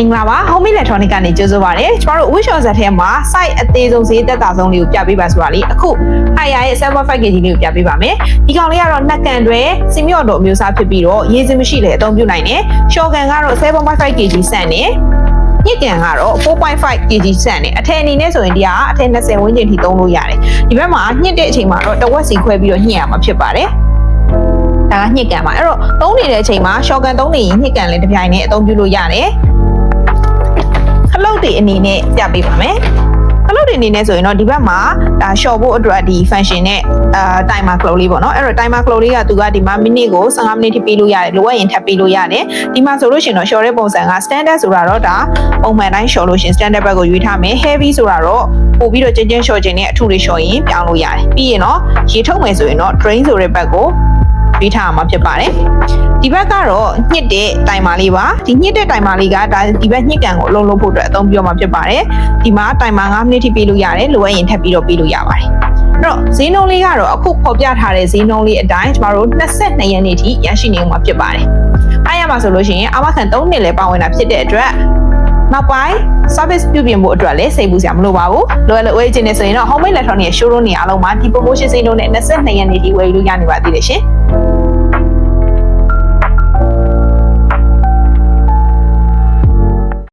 င်္ဂလာပါ Home Electronic ကနေကြိုဆိုပါရစေကျမတို့ Wish on ဇက်ထဲမှာ site အသေးဆုံးဈေးသက်သာဆုံးလေးကိုပြပေးပါဆိုတာလေးအခု Haya ရဲ့7.5 kg လေးကိုပြပေးပါမယ်ဒီကောင်လေးကတော့နှက်ကန်တွေစီမြော့တို့အမျိုးအစားဖြစ်ပြီးတော့ရေးစင်မရှိလေအသုံးပြုနိုင်တယ်ရှော့ကန်ကတော့7.5 kg ဆန်နေညစ်ကန်ကတော့4.5 kg ဆန်နေအထည်အနေနဲ့ဆိုရင်ဒီကအထည်20ဝန်းကျင်ထိသုံးလို့ရတယ်ဒီဘက်မှာညှစ်တဲ့အချိန်မှာတော့တဝက်စီခွဲပြီးတော့ညှစ်ရမှာဖြစ်ပါတယ်ဒါကညှစ်ကန်ပါအဲ့တော့သုံးနေတဲ့အချိန်မှာရှော့ကန်သုံးနေရင်ညှစ်ကန်လည်းတစ်ပြိုင်နဲ့အသုံးပြုလို့ရတယ်ခ လုတ်တွေအနေနဲ့ပြပေးပါမယ်ခလုတ်တွေအနေနဲ့ဆိုရင်တော့ဒီဘက်မှာဒါ short ဖို့အတွက်ဒီ function နဲ့အာ timer clock လေးပေါ့နော်အဲ့တော့ timer clock လေးကသူကဒီမှာ minute ကို15မိနစ်ထိပေးလို့ရတယ်လိုအပ်ရင်ထပ်ပေးလို့ရတယ်ဒီမှာဆိုလို့ရှိရင်တော့ short တဲ့ပုံစံက standard ဆိုတာတော့ဒါပုံမှန်တိုင်း short လို့ရှိရင် standard ဘက်ကိုရွေးထားမယ် heavy ဆိုတာတော့ပို့ပြီးတော့ကျင်းကျင်း short ခြင်းနဲ့အထုလေး short ရင်ပြောင်းလို့ရတယ်ပြီးရင်တော့ရေထုတ်မယ်ဆိုရင်တော့ drain ဆိုတဲ့ဘက်ကို ရွေးထားအောင်ဖြစ်ပါတယ်ဒီဘက်ကတော့ညှစ်တဲ့တိုင်မာလေးပါဒီညှစ်တဲ့တိုင်မာလေးကဒါဒီဘက်ညှစ်ကန်ကိုအလုံးလုံးဖို့အတွက်အသုံးပြုမှာဖြစ်ပါတယ်ဒီမှာတိုင်မာ9မိနစ်ထိပေးလို့ရတယ်လိုအပ်ရင်ထပ်ပြီးတော့ပေးလို့ရပါတယ်အဲ့တော့ဈေးနှုန်းလေးကတော့အခုဖော်ပြထားတဲ့ဈေးနှုန်းလေးအတိုင်းကျမတို့22ရက်နေ့ထိရရှိနေမှာဖြစ်ပါတယ်အားရမှာဆိုလို့ရှိရင်အာမခံ3နှစ်လည်းပါဝင်တာဖြစ်တဲ့အတွက် နောက်ပိုင်း service ပြုပြင်ဖို့အတွက်လည်းစိတ်ပူစရာမလိုပါဘူးလိုအပ်လို့ဝယ်ချင်နေဆိုရင်တော့ home electronic ရဲ့ showroom နေအားလုံးမှာဒီ promotion ဈေးနှုန်းနဲ့22ရက်နေ့ထိဝယ်ယူလို့ရနေပါသေးတယ်ရှင်